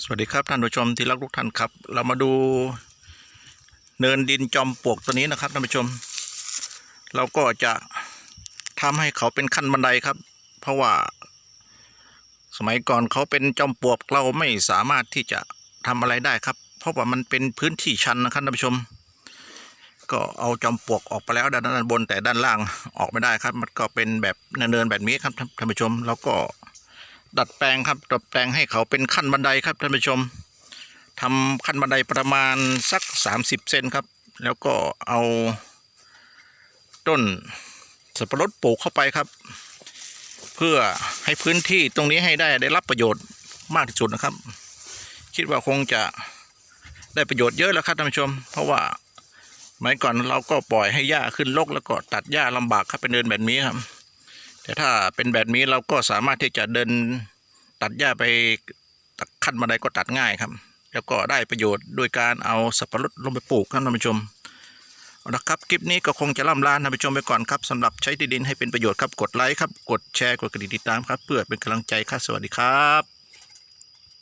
สวัสดีครับท่านผู้ชมที่รักทุกท่านครับ เรามาดูเนินดินจอมปลวกตัวนี้นะครับท่านผู้ชม เราก็จะทำให้เขาเป็นขั้นบันไดครับ เพราะว่า สมัยก่อนเขาเป็นจอมปลวกเราไม่สามารถที่จะทำอะไรได้ครับ เพราะว่ามันเป็นพื้นที่ชันนะครับท่านผู้ชม ก็เอาจอมปลวกออกไปแล้วด้านบนแต่ด้านล่างออกไม่ได้ครับ มันก็เป็นแบบเนินๆแบบนี้ครับท่านผู้ชมแล้วก็ ดัดแปลงครับดัดแปลงให้เขาเป็นขั้นบันไดครับท่านผู้ชมทำขั้นบันไดประมาณสัก 30เซนครับ แล้วก็เอาต้นสับปะรดปลูกเข้าไปครับ เพื่อให้พื้นที่ตรงนี้ให้ได้ได้รับประโยชน์มากที่สุดนะครับ คิดว่าคงจะได้ประโยชน์เยอะแล้วครับท่านผู้ชม เพราะว่าสมัยก่อนเราก็ปล่อยให้หญ้าขึ้นรกแล้วก็ตัดหญ้าลำบากครับเป็นเดินแบบนี้ครับ แต่ถ้าเป็นแบบนี้เราก็สามารถที่จะเดินตัดหญ้าไปตัดขั้นบันไดก็ตัดง่ายครับ แล้วก็ได้ประโยชน์โดยการเอาสับปะรดลงไปปลูกครับท่านผู้ชมเอาละครับคลิปนี้ก็คงจะล่ำลาท่านผู้ชมไปก่อนครับสำหรับใช้ที่ดินให้เป็นประโยชน์ครับกดไลค์ครับกดแชร์กดกระดิ่งติดตามครับ เพื่อเป็นกำลังใจครับสวัสดีครับ